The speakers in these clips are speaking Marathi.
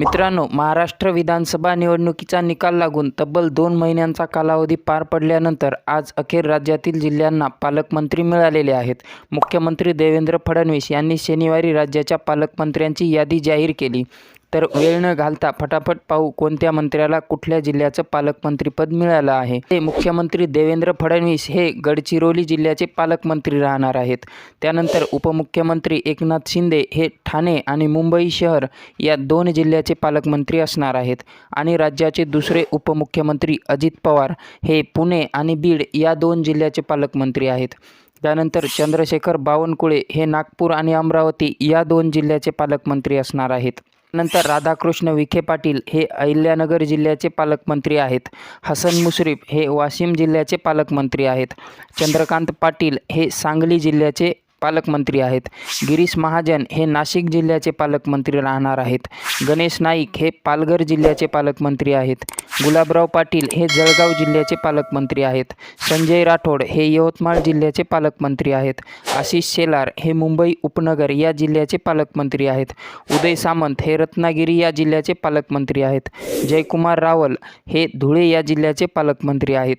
मित्रांनो महाराष्ट्र विधानसभा निवडणुकीचा निकाल लागून तब्बल दोन महिन्यांचा कालावधी पार पडल्यानंतर आज अखेर राज्यातील जिल्ह्यांना पालकमंत्री मिळालेले आहेत. मुख्यमंत्री देवेंद्र फडणवीस यांनी शनिवारी राज्याच्या पालकमंत्र्यांची यादी जाहीर केली. तर वेळ न घालता फटाफट पाहू कोणत्या मंत्र्याला कुठल्या जिल्ह्याचं पालकमंत्रीपद मिळालं आहे. ते मुख्यमंत्री देवेंद्र फडणवीस हे गडचिरोली जिल्ह्याचे पालकमंत्री राहणार आहेत. त्यानंतर उपमुख्यमंत्री एकनाथ शिंदे हे ठाणे आणि मुंबई शहर या दोन जिल्ह्याचे पालकमंत्री असणार आहेत. आणि राज्याचे दुसरे उपमुख्यमंत्री अजित पवार हे पुणे आणि बीड या दोन जिल्ह्याचे पालकमंत्री आहेत. त्यानंतर चंद्रशेखर बावनकुळे हे नागपूर आणि अमरावती या दोन जिल्ह्याचे पालकमंत्री असणार आहेत. नंतर राधाकृष्ण विखे पाटील हे अहिल्यानगर जिल्ह्याचे पालकमंत्री आहेत. हसन मुश्रीफ हे वाशिम जिल्ह्याचे पालकमंत्री आहेत. चंद्रकांत पाटील हे सांगली जिल्ह्याचे पालकमंत्री आहेत. गिरीश महाजन हे नाशिक जिल्ह्याचे पालकमंत्री राहणार आहेत. गणेश नाईक हे पालघर जिल्ह्याचे पालकमंत्री आहेत. गुलाबराव पाटील हे जळगाव जिल्ह्याचे पालकमंत्री आहेत. संजय राठोड हे यवतमाळ जिल्ह्याचे पालकमंत्री आहेत. आशिष शेलार हे मुंबई उपनगर या जिल्ह्याचे पालकमंत्री आहेत. उदय सामंत हे रत्नागिरी या जिल्ह्याचे पालकमंत्री आहेत. जयकुमार रावल हे धुळे या जिल्ह्याचे पालकमंत्री आहेत.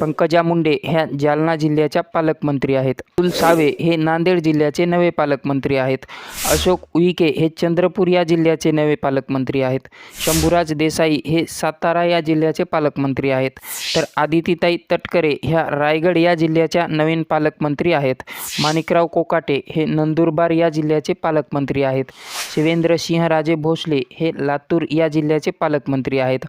पंकजा मुंडे ह्या जालना जिल्ह्याच्या पालकमंत्री आहेत. अतुल सावे हे नांदेड जिल्ह्याचे नवे पालकमंत्री आहेत. अशोक उईके हे चंद्रपूर या जिल्ह्याचे नवे पालकमंत्री आहेत. शंभूराज देसाई हे सातारा या जिल्ह्याचे पालकमंत्री आहेत. तर आदितीताई तटकरे ह्या रायगड या जिल्ह्याच्या नवीन पालकमंत्री आहेत. माणिकराव कोकाटे हे नंदुरबार या जिल्ह्याचे पालकमंत्री आहेत. शिवेंद्र सिंहराजे भोसले हे लातूर या जिल्ह्याचे पालकमंत्री आहेत.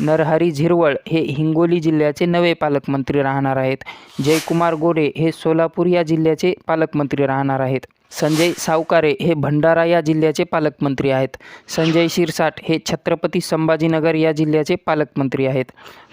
नरहरी झिरवळ हे हिंगोली जिल्ह्याचे नवे पालकमंत्री राहणार आहेत. जयकुमार गोरे हे सोलापूर या जिल्ह्याचे पालकमंत्री राहणार आहेत. संजय सावकारे हे भंडारा या जिल्ह्याचे पालकमंत्री आहेत. संजय शिरसाट हे छत्रपती संभाजीनगर या जिल्ह्याचे पालकमंत्री आहेत.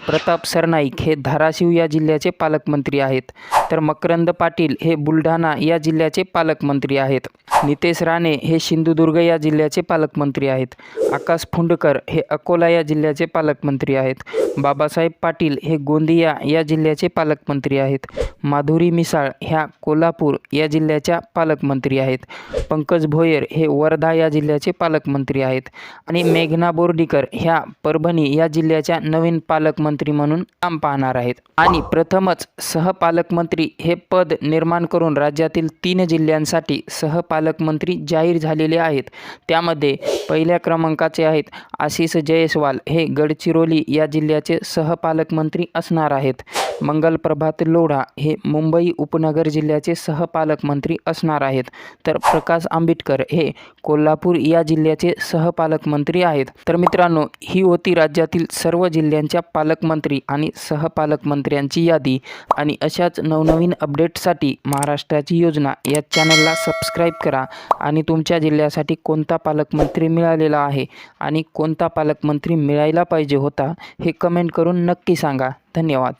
प्रताप सरनाईक हे धाराशिव या जिल्ह्याचे पालकमंत्री आहेत. तर मकरंद पाटील हे बुलढाणा या जिल्ह्याचे पालकमंत्री आहेत. नितेश राणे हे सिंधुदुर्ग या जिल्ह्याचे पालकमंत्री आहेत. आकाश फुंडकर हे अकोला या जिल्ह्याचे पालकमंत्री आहेत. बाबासाहेब पाटील हे गोंदिया या जिल्ह्याचे पालकमंत्री आहेत. माधुरी मिसाळ ह्या कोल्हापूर या जिल्ह्याच्या पालकमंत्री आहेत. पंकज भोयर हे वर्धा या जिल्ह्याचे पालकमंत्री आहेत. आणि मेघना बोर्डीकर ह्या परभणी या जिल्ह्याच्या नवीन पालकमंत्री म्हणून काम पाहणार आहेत. आणि प्रथमच सहपालकमंत्री हे पद निर्माण करून राज्यातील तीन जिल्ह्यांसाठी सहपालकमंत्री जाहीर झालेले आहेत. त्यामध्ये पहिल्या क्रमांकाचे आहेत आशिष जयस्वाल. हे गडचिरोली या जिल्ह्याचे सहपालकमंत्री असणार आहेत. मंगल प्रभात लोढा हे मुंबई उपनगर जिल्ह्याचे सहपालकमंत्री असणार आहेत. तर प्रकाश आंबेडकर हे कोल्हापूर या जिल्ह्याचे सहपालकमंत्री आहेत. तर मित्रांनो ही होती राज्यातील सर्व जिल्ह्यांच्या पालकमंत्री आणि सहपालकमंत्र्यांची यादी. आणि अशाच नवनवीन अपडेट्ससाठी महाराष्ट्राची योजना या चॅनलला सबस्क्राईब करा आणि तुमच्या जिल्ह्यासाठी कोणता पालकमंत्री मिळालेला आहे आणि कोणता पालकमंत्री मिळायला पाहिजे होता हे कमेंट करून नक्की सांगा. धन्यवाद.